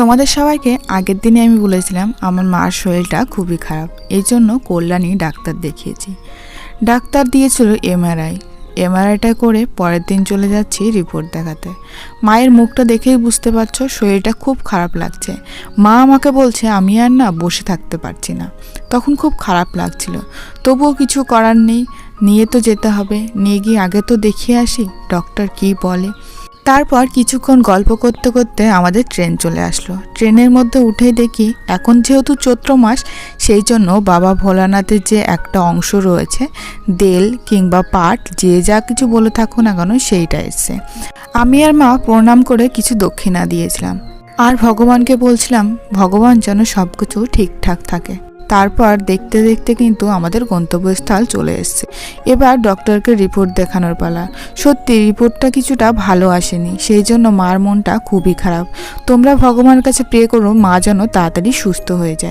তোমাদের সবাইকে আগের দিনে আমি বলেছিলাম আমার মার শরীরটা খুবই খারাপ। এই জন্য কল্যাণী ডাক্তার দেখিয়েছি। ডাক্তার দিয়েছিল এমআরআই। এমআরআইটা করে পরের দিন চলে যাচ্ছি রিপোর্ট দেখাতে। মায়ের মুখটা দেখেই বুঝতে পারছ, শরীরটা খুব খারাপ লাগছে। মা আমাকে বলছে, আমি আর না বসে থাকতে পারছি না। তখন খুব খারাপ লাগছিল। তবুও কিছু করার নেই। নিয়ে তো যেতে হবে। নিয়ে গিয়ে আগে তো দেখিয়ে আসি, ডক্টর কি বলে। তারপর কিছুক্ষণ গল্প করতে করতে আমাদের ট্রেন চলে আসলো। ট্রেনের মধ্যে উঠেই দেখি, এখন যেহেতু চৈত্র মাস, সেই জন্য বাবা ভোলানাথের যে একটা অংশ রয়েছে, দেল কিংবা পাট, যে যা কিছু বলে থাকো না কেন, সেইটা এসছে। আমি আর মা প্রণাম করে কিছু দক্ষিণা দিয়েছিলাম। আর ভগবানকে বলছিলাম, ভগবান যেন সব কিছু ঠিকঠাক থাকে। তারপর দেখতে দেখতে কিন্তু আমাদের গন্তব্যস্থল চলে এসছে। এবার ডক্টরকে রিপোর্ট দেখানোর পালা। সত্যি, রিপোর্টটা কিছুটা ভালো আসেনি, সেই জন্য মার মনটা খুবই খারাপ। তোমরা ভগবানের কাছে প্রে করো, মা যেন তাড়াতাড়ি সুস্থ হয়ে যায়।